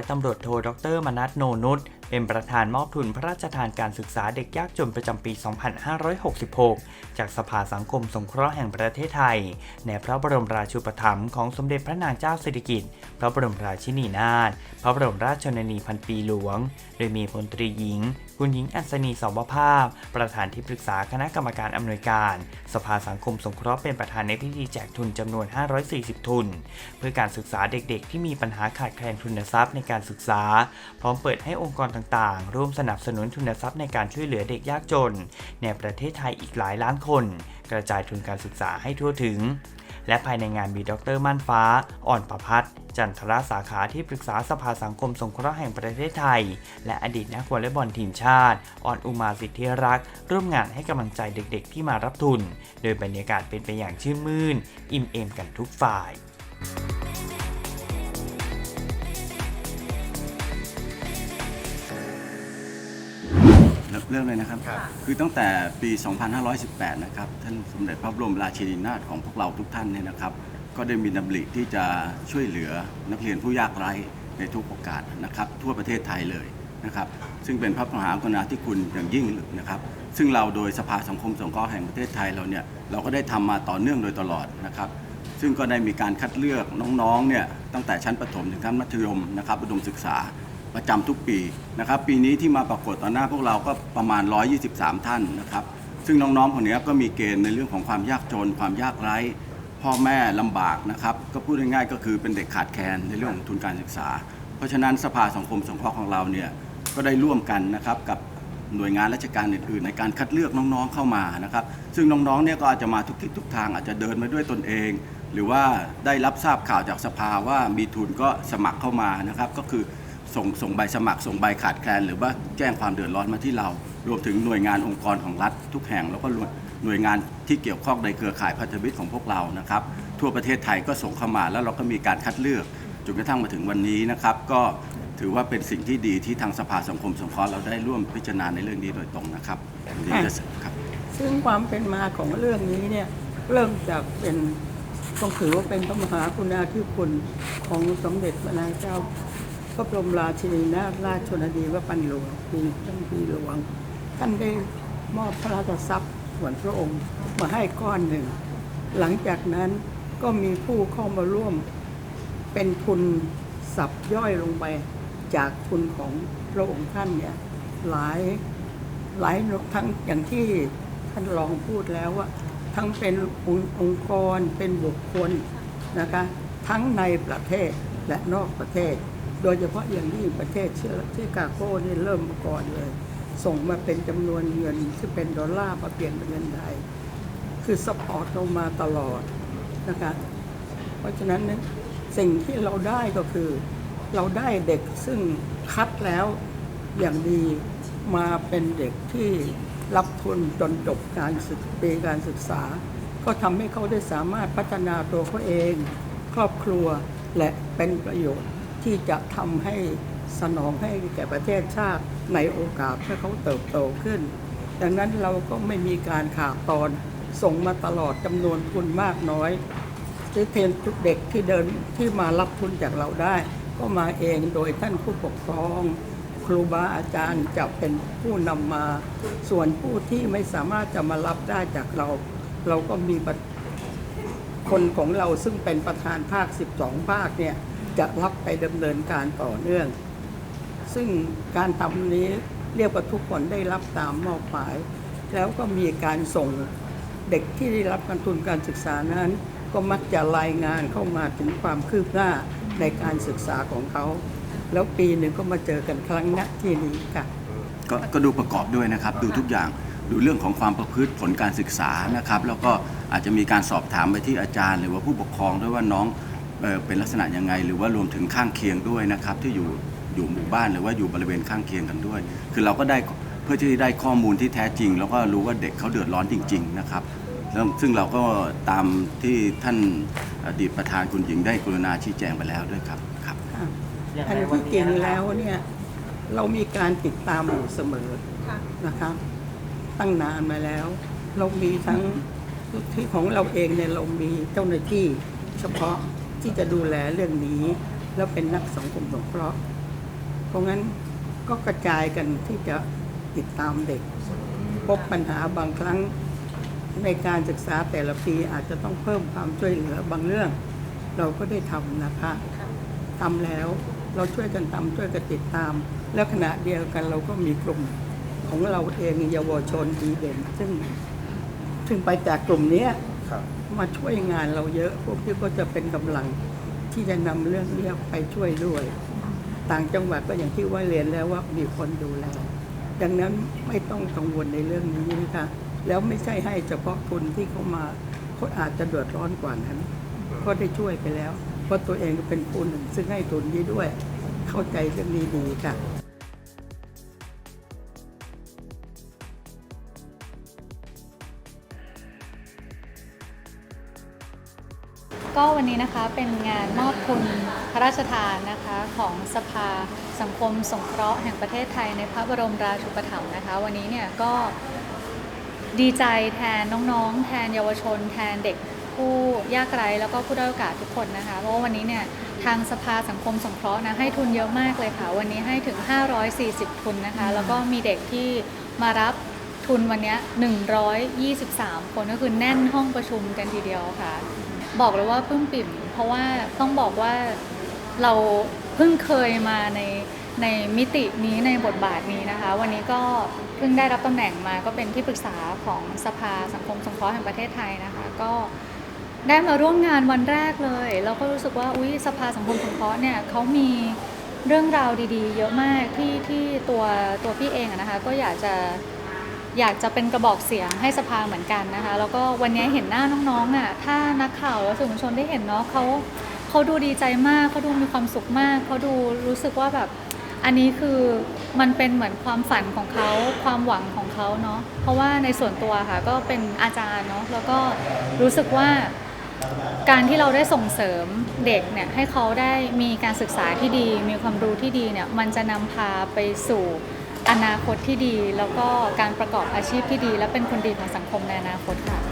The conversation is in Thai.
อยตำรวจโทดร มนัทโนนุช เป็น ประธานมอบทุนพระราชทานการศึกษาเด็กยากจนประจำปี 2566 จากสภาสังคมสงเคราะห์แห่งประเทศไทย ในพระบรมราชูปถัมภ์ของสมเด็จพระนางเจ้าสิริกิติ์ พระบรมราชินีนาถ พระบรมราชชนนีพันปีหลวง โดยมีพลตรีหญิง คุณหญิงอัศนีสวภาพ ประธานที่ปรึกษาคณะกรรมการอำนวยการ สภาสังคมสงเคราะห์เป็นประธานในพิธีแจกทุนจำนวน 540 ทุน เพื่อการศึกษาเด็กๆ ที่มีปัญหาขาดแคลนทุนทรัพย์ในการศึกษา พร้อมเปิดให้องค์กรต่างๆ ร่วมสนับสนุนทุนทรัพย์ในการช่วยเหลือเด็กยากจน ในประเทศไทยอีกหลายล้านคน กระจายทุนการศึกษาให้ทั่วถึง และภายในงานมีดรม่านฟ้า อ่อนประพัฒจันทรสาขาที่ปรึกษาสภาสังคมสงเคราะห์แห่งประเทศไทย และอดีตนักวอลเลย์บอลทีมชาติ อ่อนอุมาสิทธิรักษ์ร่วมงานให้กำลังใจเด็กๆ ที่มารับทุน โดยบรรยากาศเป็นไปอย่างชื่นมื่น อิ่มเอมกันทุกฝ่าย เรื่องเลยนะครับ คือตั้งแต่ปี 2518 นะครับ ท่านสมเด็จพระบรมราชินีนาถของพวกเราทุกท่านเนี่ยนะครับ ก็ได้มีดำริที่จะช่วยเหลือนักเรียนผู้ยากไร้ในทุกโอกาสนะครับ ทั่วประเทศไทยเลยนะครับ ซึ่งเป็นพระมหากรุณาธิคุณอย่างยิ่งนะครับ ซึ่งเราโดยสภาสังคมสงเคราะห์แห่งประเทศไทยเราเนี่ยเราก็ได้ทำมาต่อเนื่องโดยตลอดนะครับ ซึ่งก็ได้มีการคัดเลือกน้องๆเนี่ยตั้งแต่ชั้นประถมถึงชั้นมัธยมนะครับอุดมศึกษา ประจำทุกปีนะครับ ปีนี้ที่มาปรากฏต่อหน้าพวกเราก็ประมาณ 123 ท่านนะครับ ซึ่งน้องๆคนนี้ก็มีเกณฑ์ในเรื่องของความยากจน ความยากไร้ พ่อแม่ลำบากนะครับ ก็พูดง่ายๆก็คือเป็นเด็กขาดแคลนในเรื่องของทุนการศึกษา เพราะฉะนั้นสภาสังคมสงเคราะห์ของเราเนี่ยก็ได้ร่วมกันนะครับกับหน่วยงานราชการอื่นๆ ในการคัดเลือกน้องๆเข้ามานะครับ ซึ่งน้องๆเนี่ยก็อาจจะมาทุกทิศทุกทางอาจจะเดินมาด้วยตนเอง หรือว่าได้รับทราบข่าวจากสภาว่ามีทุนก็สมัครเข้ามานะครับ ก็คือ ส่งส่งใบสมัคร ส่งใบขาดแคลน หรือว่าแจ้งความเดือดร้อนมาที่เรา รวมถึงหน่วยงานองค์กรของรัฐทุกแห่ง แล้วก็หน่วยงานที่เกี่ยวข้องในเครือข่ายพันธมิตรของพวกเรานะครับ ทั่วประเทศไทยก็ส่งเข้ามาแล้วเราก็มีการคัดเลือกจนกระทั่งมาถึงวันนี้นะครับ ก็ถือว่าเป็นสิ่งที่ดีที่ทางสภาสังคมสงเคราะห์เราได้ร่วมพิจารณาในเรื่องนี้โดยตรงนะครับดีจะครับ ซึ่งความเป็นมาของเรื่องนี้เนี่ยเริ่มจากเป็นต้องถือว่าเป็นพระมหากรุณาธิคุณของสมเด็จพระนางเจ้า ระบรมราชินีนาถราชชนนีวปันหลวงปีตั้งปีหลวง ท่านได้มอบพระราชทรัพย์ส่วนพระองค์มาให้ก้อนหนึ่ง หลังจากนั้นก็มีผู้เข้ามาร่วมเป็นทุนสับย่อยลงไปจากทุนของพระองค์ท่านเนี่ยหลายหลายทั้งอย่างที่ท่านรองพูดแล้วว่า ทั้งเป็นองค์องค์กรเป็นบุคคลนะคะทั้งในประเทศและนอกประเทศ โดยเฉพาะอย่างยิ่งประเทศเชื่อที่กาโก้นี่เริ่มมาก่อนเลย ส่งมาเป็นจำนวนเงินที่เป็นดอลลาร์มาเปลี่ยนเป็นเงินไทย คือสปอร์ตเรามาตลอดนะคะเพราะฉะนั้นสิ่งที่เราได้ก็คือ เราได้เด็กซึ่งคัดแล้วอย่างดีมาเป็นเด็กที่รับทุนจนจบการศึกปีการศึกษา ก็ทำให้เขาได้สามารถพัฒนาตัวเขาเอง ครอบครัวและเป็นประโยชน์ ที่จะทำให้สนองให้แก่ประเทศชาติในโอกาสให้เขาเติบโตขึ้น ดังนั้นเราก็ไม่มีการขาดตอนส่งมาตลอดจำนวนทุนมากน้อยที่เทนทุกเด็กที่เดินที่มารับทุนจากเราได้ ก็มาเองโดยท่านผู้ปกครอง ครูบาอาจารย์จะเป็นผู้นำมา ส่วนผู้ที่ไม่สามารถจะมารับได้จากเรา เราก็มีคนของเราซึ่งเป็นประธานภาค 12 ภาคเนี่ย จะรับไปดำเนินการต่อเนื่อง ซึ่งการทำนี้เรียกว่าทุกคนได้รับตามมอบหมาย แล้วก็มีการส่งเด็กที่ได้รับการทุนการศึกษานั้น ก็มักจะรายงานเข้ามาถึงความคืบหน้าในการศึกษาของเขา แล้วปีหนึ่งก็มาเจอกันครั้งณที่นี้ค่ะ กก็ดูประกอบด้วยนะครับ ดูทุกอย่างดูเรื่องของความประพฤติผลการศึกษานะครับ แล้วก็อาจจะมีการสอบถามไปที่อาจารย์ หรือว่าผู้ปกครองด้วยว่าน้อง เอ่อเป็นลักษณะยังไง หรือว่ารวมถึงข้างเคียงด้วยนะครับที่อยู่อยู่หมู่บ้านหรือว่าอยู่บริเวณข้างเคียงกันด้วย คือเราก็ได้เพื่อที่จะได้ข้อมูลที่แท้จริง แล้วก็รู้ว่าเด็กเขาเดือดร้อนจริง ๆ นะครับแล้วซึ่งเราก็ตามที่ท่านอดีตประธานคุณหญิงได้กรุณาชี้แจงไปแล้วด้วยครับครับอันที่จริงแล้วเนี่ยเรามีการติดตามอยู่เสมอนะครับตั้งนานมาแล้ว เรามีทั้งที่ของเราเองเนี่ยเรามีเจ้าหน้าที่เฉพาะ ที่จะดูแลเรื่องนี้ แล้วเป็นนักสังคมสงเคราะห์เพราะงั้นก็กระจายกันที่จะติดตามเด็ก พบปัญหาบางครั้งในการศึกษาแต่ละปีอาจจะต้องเพิ่มความช่วยเหลือบางเรื่อง เราก็ได้ทำนะคะทำแล้วเราช่วยกันทำช่วยกันติดตาม แล้วขณะเดียวกันเราก็มีกลุ่มของเราเองเยาวชนดีเด่นซึ่งซึ่งไปจากกลุ่มนี้ มาช่วยงานเราเยอะพวกที่ก็จะเป็นกำลังที่จะนำเรื่องนี้ไปช่วยด้วย ต่างจังหวัดก็อย่างที่ว่าเรียนแล้วว่ามีคนดูแล ดังนั้นไม่ต้องกังวลในเรื่องนี้นะคะแล้วไม่ใช่ให้เฉพาะคนที่เขามาเขาอาจจะเดือดร้อนกว่านั้น ก็ได้ช่วยไปแล้ว เพราะตัวเองก็เป็นผู้หนึ่งซึ่งให้ทุนนี้ด้วย เข้าใจเรื่องนี้ดีค่ะ ก็วันนี้นะคะเป็นงานมอบทุนพระราชทานนะคะของสภาสังคมสงเคราะห์แห่งประเทศไทยในพระบรมราชูปถัมภ์นะคะ วันนี้เนี่ยก็ดีใจแทนน้องๆ แทนเยาวชน แทนเด็กผู้ยากไร้แล้วก็ผู้ด้อยโอกาสทุกคนนะคะ เพราะว่าวันนี้เนี่ยทางสภาสังคมสงเคราะห์นะให้ทุนเยอะมากเลยค่ะ วันนี้ให้ถึง 540 ทุนนะคะ แล้วก็มีเด็กที่มารับทุนวันนี้ย123 คนก็คือแน่นห้องประชุมกันทีเดียวค่ะ บอกเลยว่าปลื้มปิ่ม เพราะว่าต้องบอกว่าเราเพิ่งเคยมาในในมิตินี้ในบทบาทนี้นะคะ วันนี้ก็เพิ่งได้รับตำแหน่งมาก็เป็นที่ปรึกษาของสภาสังคมสงเคราะห์แห่งประเทศไทยนะคะ ก็ได้มาร่วมงานวันแรกเลย แล้วก็รู้สึกว่าอุ้ยสภาสังคมสงเคราะห์เนี่ยเขามีเรื่องราวดีๆ เยอะมากที่ที่ตัวตัวพี่เองนะคะ ก็อยากจะ อยากจะเป็นกระบอกเสียงให้สภาเหมือนกันนะคะ แล้วก็วันนี้เห็นหน้าน้องๆอะถ้านักข่าวและสื่อมวลชนได้เห็นเนาะเขาเขาดูดีใจมากเขาดูมีความสุขมากเขาดูรู้สึกว่าแบบอันนี้คือมันเป็นเหมือนความฝันของเขาความหวังของเขาเนาะเพราะว่าในส่วนตัวค่ะก็เป็นอาจารย์เนาะแล้วก็รู้สึกว่าการที่เราได้ส่งเสริมเด็กเนี่ยให้เขาได้มีการศึกษาที่ดี มีความรู้ที่ดีเนี่ยมันจะนำพาไปสู่ อนาคตที่ดี แล้วก็การประกอบอาชีพที่ดี และเป็นคนดีของสังคมในอนาคตค่ะ